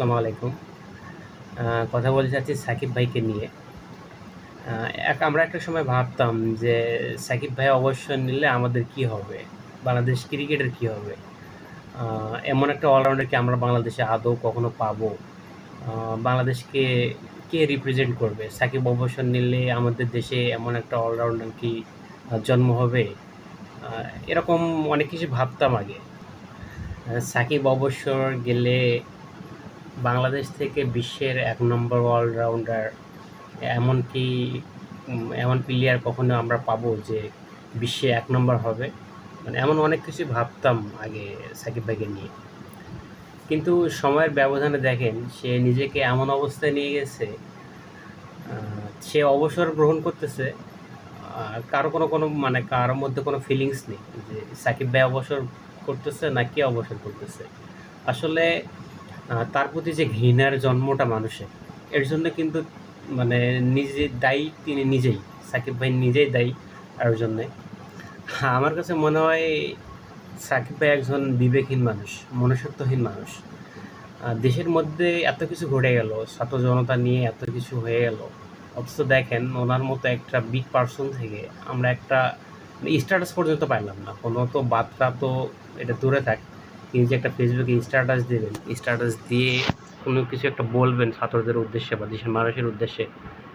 আসসালামু আলাইকুম। কথা বলতে চাচ্ছি সাকিব ভাইকে নিয়ে। এক আমরা একটা সময় ভাবতাম যে সাকিব ভাই অবসর নিলে আমাদের কি হবে? বাংলাদেশ ক্রিকেটের কি হবে? এমন একটা অলরাউন্ডারকে আমরা বাংলাদেশে আদৌ কখনো পাবো? বাংলাদেশকে কে রিপ্রেজেন্ট করবে? সাকিব অবসর নিলে আমাদের দেশে এমন একটা অলরাউন্ডার কি জন্ম হবে? এরকম অনেক কিছু ভাবতাম আগে। সাকিব অবসর গেলে বাংলাদেশ থেকে বিশ্বের এক নম্বর অলরাউন্ডার এমনকি এমন প্লেয়ার কখনো আমরা পাবো যে বিশ্বে এক নম্বর হবে। মানে এমন অনেক কিছু ভাবতাম আগে সাকিব ভাইকে নিয়ে। কিন্তু সময়ের ব্যবধানে দেখেন, সে নিজেকে এমন অবস্থায় নিয়ে গেছে সে অবসর গ্রহণ করতেছে কারও কোনো কোনো মানে কারোর মধ্যে কোনো ফিলিংস নেই যে সাকিব ভাই অবসর করতেছে না কে অবসর করতেছে। আসলে তার প্রতি যে ঘৃণার জন্মটা মানুষের, এর জন্য কিন্তু মানে নিজে দায়ী তিনি নিজেই, সাকিব ভাই নিজেই দায়ী তার জন্যে। আমার কাছে মনে হয় সাকিব ভাই একজন বিবেকহীন মানুষ, মনুষ্যত্বহীন মানুষ। দেশের মধ্যে এত কিছু ঘটে গেল, ছাত্র জনতা নিয়ে এত কিছু হয়ে গেল। অথচ দেখেন, ওনার মতো একটা বিগ পার্সন থেকে আমরা একটা স্ট্যাটাস পর্যন্ত পাইলাম না। কোনো তো বার্তা তো এটা দূরে থাক। তিনি যে একটা ফেসবুকে স্ট্যাটাস দেবেন স্ট্যাটাস দিয়ে কোনো কিছু একটা বলবেন ছাত্রদের উদ্দেশ্যে বা দেশের মানুষের উদ্দেশ্যে,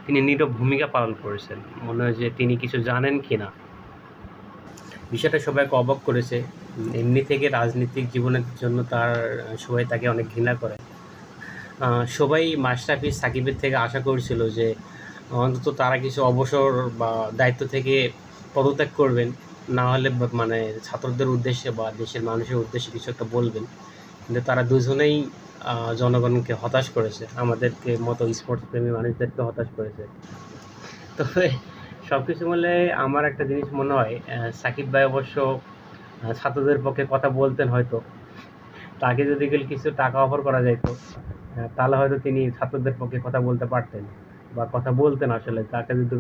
তিনি নীরব ভূমিকা পালন করেছেন। মনে হয় যে তিনি কিছু জানেন কি না বিষয়টা সবাইকে অবাক করেছে। এমনি থেকে রাজনৈতিক জীবনের জন্য তার, সবাই তাকে অনেক ঘৃণা করে। সবাই মাশরাফি সাকিবের থেকে আশা করছিল যে অন্তত তারা কিছু অবসর বা দায়িত্ব থেকে পদত্যাগ করবেন। না হলে মানে ছাত্রদের উদ্দেশ্যে বা দেশের মানুষের উদ্দেশ্যে কিছু একটা বলবেন। কিন্তু তারা দুজনেই জনগণকে হতাশ করেছে। আমাদেরকে মতো স্পোর্টস প্রেমী মানুষদেরকে হতাশ করেছে। তবে সব কিছু মিলে আমার একটা জিনিস মনে হয় সাকিব ভাই অবশ্য ছাত্রদের পক্ষে কথা বলতেন হয়তো। তাকে যদি কিছু টাকা অফার করা যেত তাহলে হয়তো তিনি ছাত্রদের পক্ষে কথা বলতে পারতেন। বা কথা বলতেন আসলে। তাকে যদি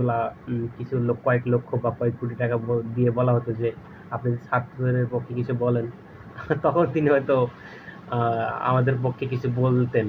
কিছু লোক কয়েক লক্ষ বা কয়েক কোটি টাকা দিয়ে বলা হতো যে, আপনি ছাত্রদের পক্ষে কিছু বলেন। তখন তিনি হয়তো আমাদের পক্ষে কিছু বলতেন।